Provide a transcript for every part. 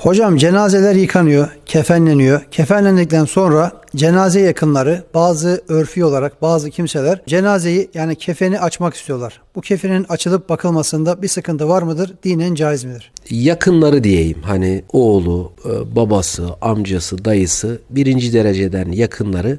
Hocam cenazeler yıkanıyor, kefenleniyor. Kefenlendikten sonra cenaze yakınları bazı örfi olarak bazı kimseler cenazeyi yani kefeni açmak istiyorlar. Bu kefenin açılıp bakılmasında bir sıkıntı var mıdır? Dinen caiz midir? yakınları diyeyim hani oğlu, e, babası, amcası, dayısı birinci dereceden yakınları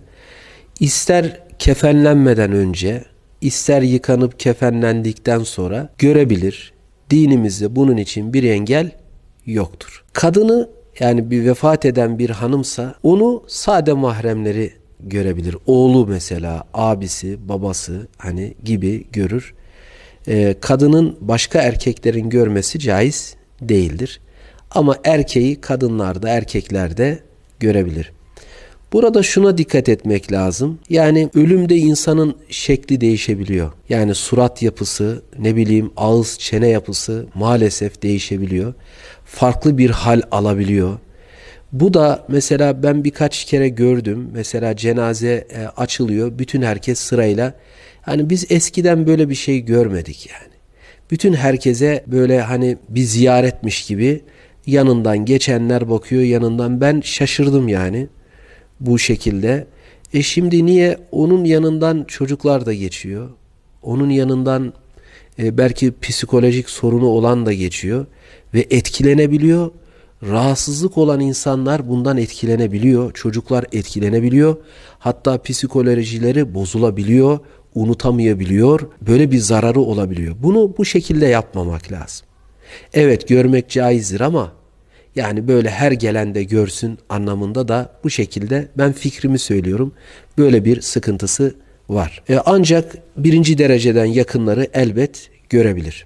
ister kefenlenmeden önce ister yıkanıp kefenlendikten sonra görebilir. Dinimizde bunun için bir engel yoktur. Kadını yani bir vefat eden bir hanımsa onu sade mahremleri görebilir. Oğlu mesela abisi, babası hani gibi görür. Ee, kadının başka erkeklerin görmesi caiz değildir. Ama erkeği kadınlarda, erkeklerde görebilir. Burada şuna dikkat etmek lazım. Yani ölümde insanın şekli değişebiliyor. Yani surat yapısı, ne bileyim ağız, çene yapısı maalesef değişebiliyor. Farklı bir hal alabiliyor. Bu da mesela ben birkaç kere gördüm. Mesela cenaze e, açılıyor. Bütün herkes sırayla. Hani biz eskiden böyle bir şey görmedik yani. Bütün herkese böyle hani bir ziyaretmiş gibi yanından geçenler bakıyor yanından ben şaşırdım yani bu şekilde. E şimdi niye onun yanından çocuklar da geçiyor? Onun yanından e, belki psikolojik sorunu olan da geçiyor ve etkilenebiliyor. Rahatsızlık olan insanlar bundan etkilenebiliyor. Çocuklar etkilenebiliyor. Hatta psikolojileri bozulabiliyor, unutamayabiliyor. Böyle bir zararı olabiliyor. Bunu bu şekilde yapmamak lazım. Evet görmek caizdir ama yani böyle her gelen de görsün anlamında da bu şekilde ben fikrimi söylüyorum. Böyle bir sıkıntısı var. E ancak birinci dereceden yakınları elbet görebilir.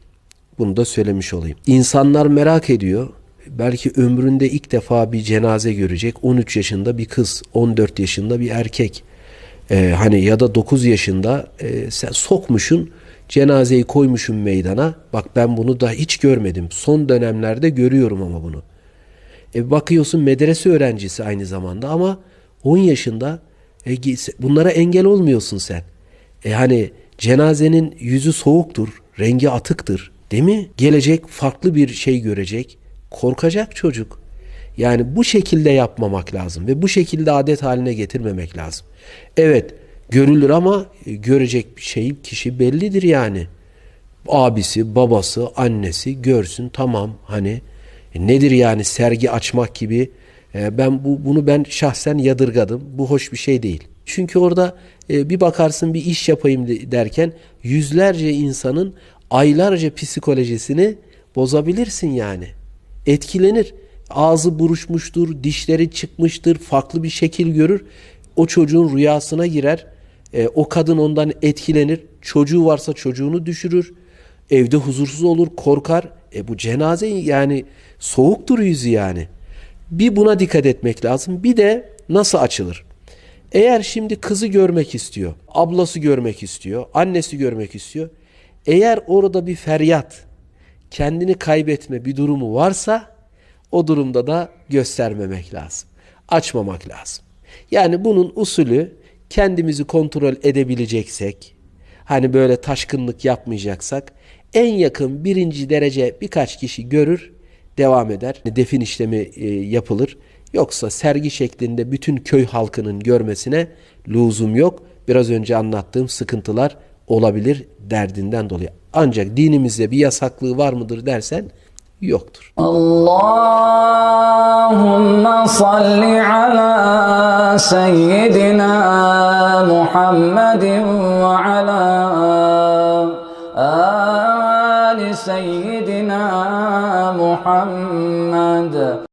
Bunu da söylemiş olayım. İnsanlar merak ediyor. Belki ömründe ilk defa bir cenaze görecek. 13 yaşında bir kız, 14 yaşında bir erkek. E, hani ya da 9 yaşında e, sen sokmuşun cenazeyi koymuşun meydana. Bak ben bunu da hiç görmedim. Son dönemlerde görüyorum ama bunu. E bakıyorsun medrese öğrencisi aynı zamanda ama 10 yaşında e, bunlara engel olmuyorsun sen. E hani cenazenin yüzü soğuktur, rengi atıktır değil mi? Gelecek farklı bir şey görecek, korkacak çocuk. Yani bu şekilde yapmamak lazım ve bu şekilde adet haline getirmemek lazım. Evet görülür ama e, görecek bir şey kişi bellidir yani. Abisi, babası, annesi görsün tamam hani e nedir yani sergi açmak gibi? E, ben bu bunu ben şahsen yadırgadım. Bu hoş bir şey değil. Çünkü orada e, bir bakarsın bir iş yapayım de, derken yüzlerce insanın aylarca psikolojisini bozabilirsin yani. Etkilenir. Ağzı buruşmuştur, dişleri çıkmıştır, farklı bir şekil görür. O çocuğun rüyasına girer. E, o kadın ondan etkilenir. Çocuğu varsa çocuğunu düşürür. Evde huzursuz olur, korkar. E bu cenaze yani soğuktur yüzü yani. Bir buna dikkat etmek lazım. Bir de nasıl açılır? Eğer şimdi kızı görmek istiyor, ablası görmek istiyor, annesi görmek istiyor. Eğer orada bir feryat, kendini kaybetme bir durumu varsa o durumda da göstermemek lazım. Açmamak lazım. Yani bunun usulü kendimizi kontrol edebileceksek, hani böyle taşkınlık yapmayacaksak en yakın birinci derece birkaç kişi görür, devam eder. Defin işlemi e, yapılır. Yoksa sergi şeklinde bütün köy halkının görmesine lüzum yok. Biraz önce anlattığım sıkıntılar olabilir derdinden dolayı. Ancak dinimizde bir yasaklığı var mıdır dersen yoktur. Allahümme salli ala seyyidina Muhammedin ve ala سيدنا محمد.